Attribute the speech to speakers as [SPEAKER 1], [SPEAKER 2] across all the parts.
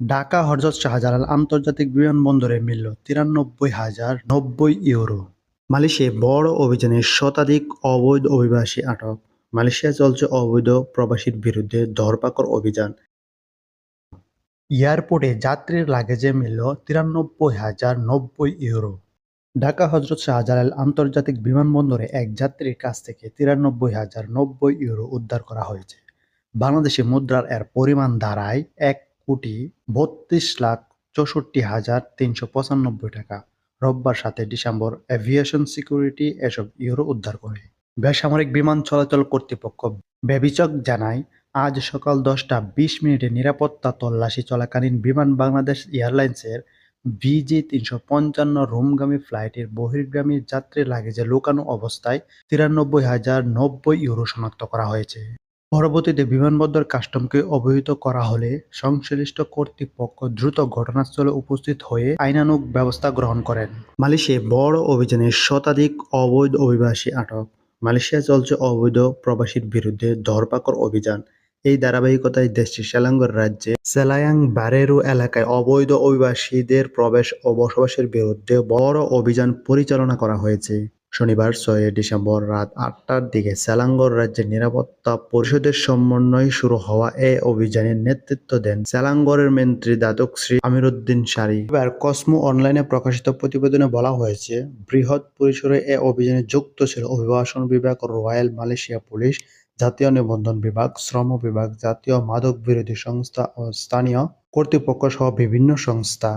[SPEAKER 1] ঢাকা হজরত শাহজালাল আন্তর্জাতিক বিমানবন্দরে মিলল তিরানব্বই হাজার নব্বই ইউরো। মালয়েশিয়ায় বড় অভিযানে শতাধিক অবৈধ অভিবাসী আটক। মালয়েশিয়া চলছে অবৈধ প্রবাসীর বিরুদ্ধে ধরপাকড় অভিযান। এয়ারপোর্টে যাত্রীর লাগেজে মিলল তিরানব্বই হাজার নব্বই ইউরো। ঢাকা হজরত শাহজালাল আন্তর্জাতিক বিমানবন্দরে এক যাত্রীর কাছ থেকে তিরানব্বই হাজার নব্বই ইউরো উদ্ধার করা হয়েছে। বাংলাদেশি মুদ্রার এর পরিমাণ দাঁড়ায় এক কোটি বত্রিশ লাখ চৌষট্টি হাজার তিনশো পঁচানব্বই টাকা। রোববার সাথে ডিসেম্বর এভিয়েশন সিকিউরিটি এসব ইউরো উদ্ধার করে। বেসামরিক বিমান চলাচল কর্তৃপক্ষ বেবিচক জানায়, আজ সকাল দশটা বিশ মিনিটে নিরাপত্তা তল্লাশি চলাকালীন বিমান বাংলাদেশ এয়ারলাইন্সের বিজি তিনশো পঞ্চান্ন রোমগামী ফ্লাইটের বহির্গামী যাত্রী লাগেজে লুকানো অবস্থায় তিরানব্বই হাজার নব্বই ইউরো শনাক্ত করা হয়েছে। পরবর্তীতে বিমানবন্দর কাস্টমকে অবহিত করা হলে সংশ্লিষ্ট কর্তৃপক্ষ দ্রুত ঘটনাস্থলে উপস্থিত হয়ে আইনানুগ ব্যবস্থা গ্রহণ করেন। মালয়েশিয়ায় বড় অভিযানে শতাধিক অবৈধ অভিবাসী আটক। মালয়েশিয়া চলছে অবৈধ প্রবাসীর বিরুদ্ধে ধরপাকড় অভিযান। এই ধারাবাহিকতায় দেশটির সেলাঙ্গর রাজ্যে সেলায়াং বারেরু এলাকায় অবৈধ অভিবাসীদের প্রবেশ ও বসবাসের বিরুদ্ধে বড় অভিযান পরিচালনা করা হয়েছে। শনিবার ছয় ডিসেম্বর রাত আটটার দিকে সেলাঙ্গর রাজ্যের নিরাপত্তা পরিষদের সমন্বয়ে শুরু হওয়া এ অভিযানের নেতৃত্ব দেন সেলাঙ্গরের মন্ত্রী দাদক শ্রী আমিরুদ্দিন সারি। এবার কসমো অনলাইনে প্রকাশিত প্রতিবেদনে বলা হয়েছে, বৃহৎ পরিসরে এ অভিযানে যুক্ত ছিল অভিবাসন বিভাগ, রয়্যাল মালয়েশিয়া পুলিশ, জাতীয় নিবন্ধন বিভাগ, শ্রম বিভাগ, জাতীয় মাদক বিরোধী সংস্থা ও স্থানীয় কর্তৃপক্ষ সহ বিভিন্ন সংস্থা।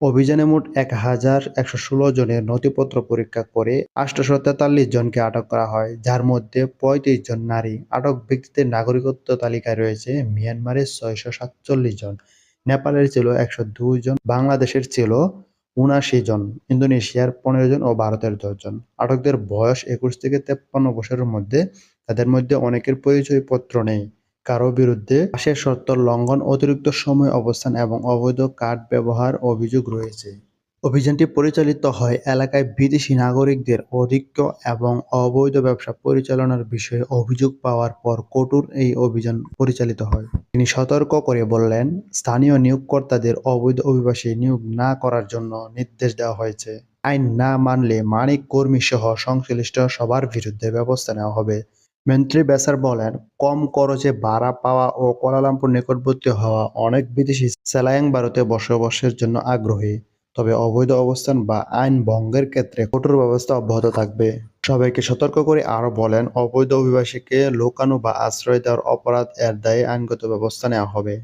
[SPEAKER 1] অভিযানে মোট এক হাজার একশো ষোলো জনের নথিপত্র পরীক্ষা করে আটশোশো তেতাল্লিশ জনকে আটক করা হয়, যার মধ্যে পঁয়ত্রিশ জন নারী। আটক ব্যক্তিদের নাগরিকত্ব তালিকায় রয়েছে মিয়ানমারের ছয়শো সাতচল্লিশ জন, নেপালের ছিল একশো দুই জন, বাংলাদেশের ছিল উনাশি জন, ইন্দোনেশিয়ার পনেরো জন ও ভারতের দশজন আটকদের বয়স একুশ থেকে তেপ্পান্ন বছরের মধ্যে, তাদের মধ্যে অনেকের পরিচয়পত্র নেই। কারও বিরুদ্ধে পাশের শর্ত লঙ্ঘন, অতিরিক্ত সময়, অবস্থান এবং অবৈধ কার্ড ব্যবহার অভিযোগ রয়েছে। অভিযানটি পরিচালিত হয় এলাকায় বিদেশি নাগরিকদের অধিক্য এবং অবৈধ ব্যবসা পরিচালনার বিষয়ে অভিযোগ পাওয়ার পর কঠোর এই অভিযান পরিচালিত হয়। তিনি সতর্ক করে বললেন, স্থানীয় নিয়োগকর্তাদের অবৈধ অভিবাসী নিয়োগ না করার জন্য নির্দেশ দেওয়া হয়েছে। আইন না মানলে মানিক কর্মী সহ সংশ্লিষ্ট সবার বিরুদ্ধে ব্যবস্থা নেওয়া হবে। মন্ত্রী বেসার বলেন, কম খরচে ভাড়া পাওয়া ও কোলালামপুর নিকটবর্তী হওয়া অনেক বিদেশি সেলায়ং ভারতে বসবাসের জন্য আগ্রহী। তবে অবৈধ অবস্থান বা আইন ভঙ্গের ক্ষেত্রে কঠোর ব্যবস্থা অব্যাহত থাকবে। সবাইকে সতর্ক করে আরও বলেন, অবৈধ অভিবাসীকে লোকানো বা আশ্রয় দেওয়ার অপরাধ এর দায়ে আইনগত ব্যবস্থা নেওয়া হবে।